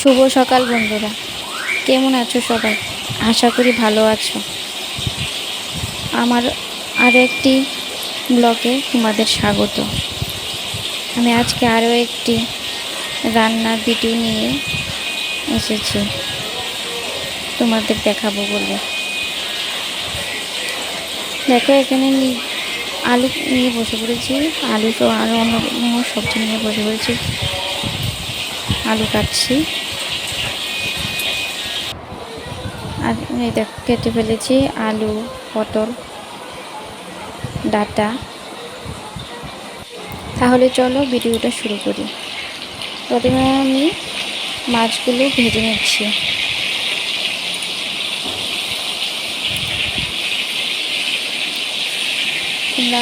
শুভ সকাল বন্ধুরা। কেমন আছো সবাই? আশা করি ভালো আছো। আমার আরও একটি ব্লকে তোমাদের স্বাগত। আমি আজকে আরও একটি রান্নার ভিডিও নিয়ে এসেছি। তোমাদের দেখাবো বলে। দেখো, এখানে আলু নিয়ে বসে পড়েছি। আলু তো আরও অন্য অন্য সবজি নিয়ে বসে পড়েছি। আলু কাটছি। আর এই দেখো, কেটে ফেলেছি আলু, পটল, ডাটা। তাহলে চলো ভিডিওটা শুরু করি। প্রথমে আমি মাছগুলো ভেজে নিচ্ছি।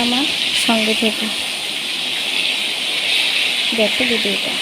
আমার সঙ্গে থেকে। দেখো ভিডিওটা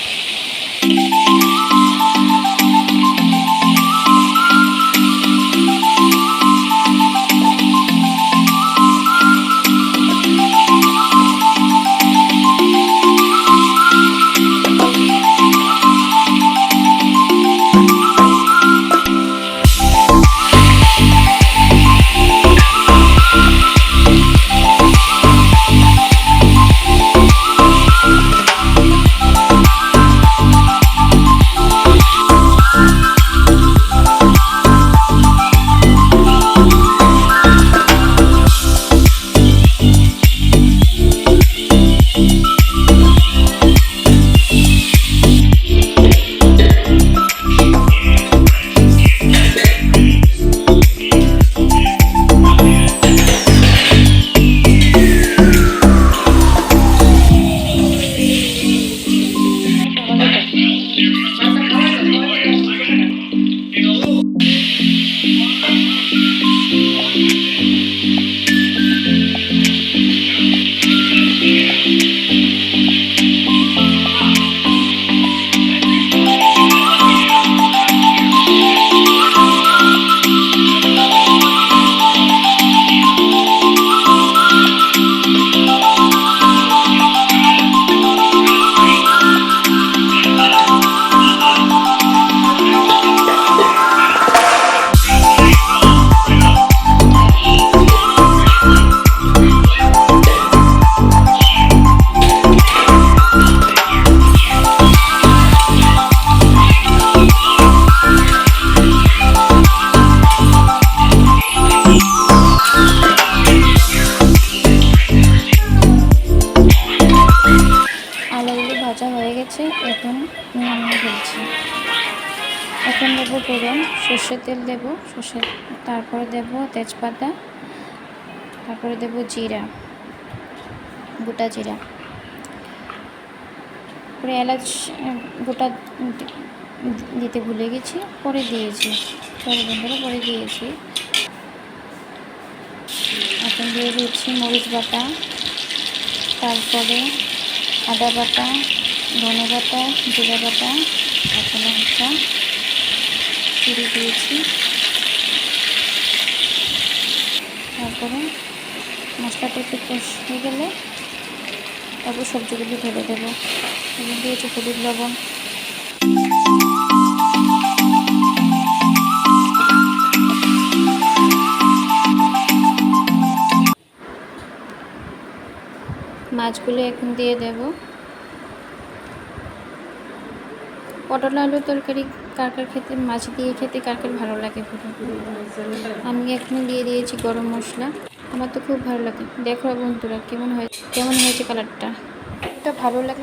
ভাজা হয়ে গেছে, এখন নামিয়ে ফেলছি এখন দেবো ফোড়ন, সর্ষের তেল দেব সর্ষে তারপরে দেব তেজপাতা, তারপরে দেব জিরা, গোটা জিরা। পরে এলাচ, গোটা দিতে ভুলে গেছি, পরে দিয়েছি। পরে বন্ধুরা, পরে দিয়েছি। এখন দিয়ে দিচ্ছি মরিচ বাটা, তারপরে আদা বাটা ধনে বাটা জিরা বাটা এখন লঙ্কা চিড়ে দিয়েছি। তারপরে মশলাটা একটু কষে গেলে তারপর সবজিগুলো ঢেলে দেবো। এবং দিয়েছি হলুদ লবণ। মাছগুলো এখন দিয়ে দেব। পটল আলু তরকারি কার কার খেতে মাছ দিয়ে খেতে কার কার ভালো লাগে আমি এখন দিয়ে দিয়েছি গরম মশলা। আমার তো খুব ভালো লাগে। দেখো বন্ধুরা, কেমন হয়েছে কেমন হয়েছে কালারটা এটা ভালো লাগে